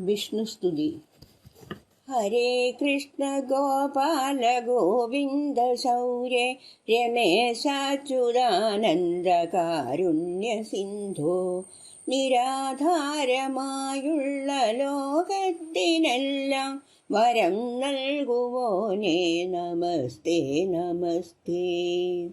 വിഷ്ണുസ്തുതി ഹരേ കൃഷ്ണ ഗോപാല ഗോവിന്ദ സൗര്യ രമേശാച്യുതാനന്ദകാരുണ്യ സിന്ധു. നിരാധാരമായുള്ള ലോകത്തിനെല്ലാം വരം നൽകുവോനേ. നമസ്തേ നമസ്തേ.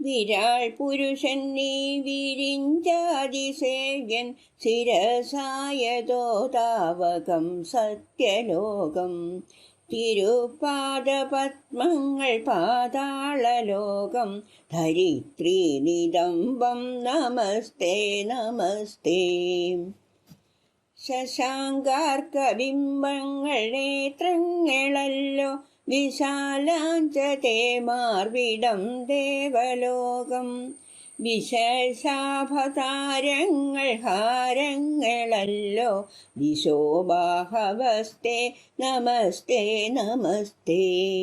വിരാൾ പുരുഷൻ നീ വിരിഞ്ചാതിസേവ്യൻ ശിരസായതോ താവകം സത്യലോകം. തിരുപാദപത്മങ്ങൾ പാതാളലോകം. ധരിത്രി നിദംബം നമസ്തേ നമസ്തേ. ശശാങ്കാർക്കബിംബങ്ങൾ നേത്രങ്ങളല്ലോ. വിശാലാഞ്ചതേ മാർവിടം ദേവലോകം. വിശേഷാഭതാരങ്ങൾ ഹാരങ്ങളല്ലോ. ദിശോബാഹവസ്തേ നമസ്തേ നമസ്തേ.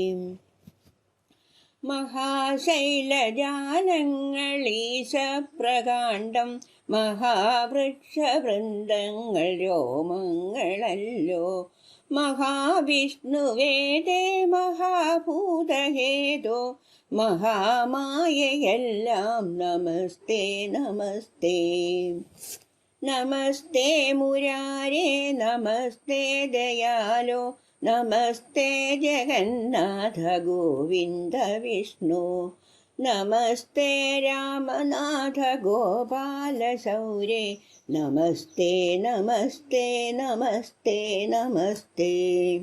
മഹാശൈലജാലങ്ങളീശപ്രകാണ്ഡം മഹാവൃക്ഷവൃന്ദങ്ങൾ രോമങ്ങളല്ലോ. മഹാവിഷ്ണുവേദേ മഹാഭൂതഹേതോ മഹാമായയെല്ലാം നമസ്തേ നമസ്തേ. നമസ്തേ മുരാരേ നമസ്തേ ദയാലോ നമസ്തേ ജഗന്നാഥ ഗോവിന്ദ വിഷ്ണു നമസ്തേ രാമനാഥ ഗോപാല സൗരേ നമസ്തേ നമസ്തേ നമസ്തേ നമസ്തേ.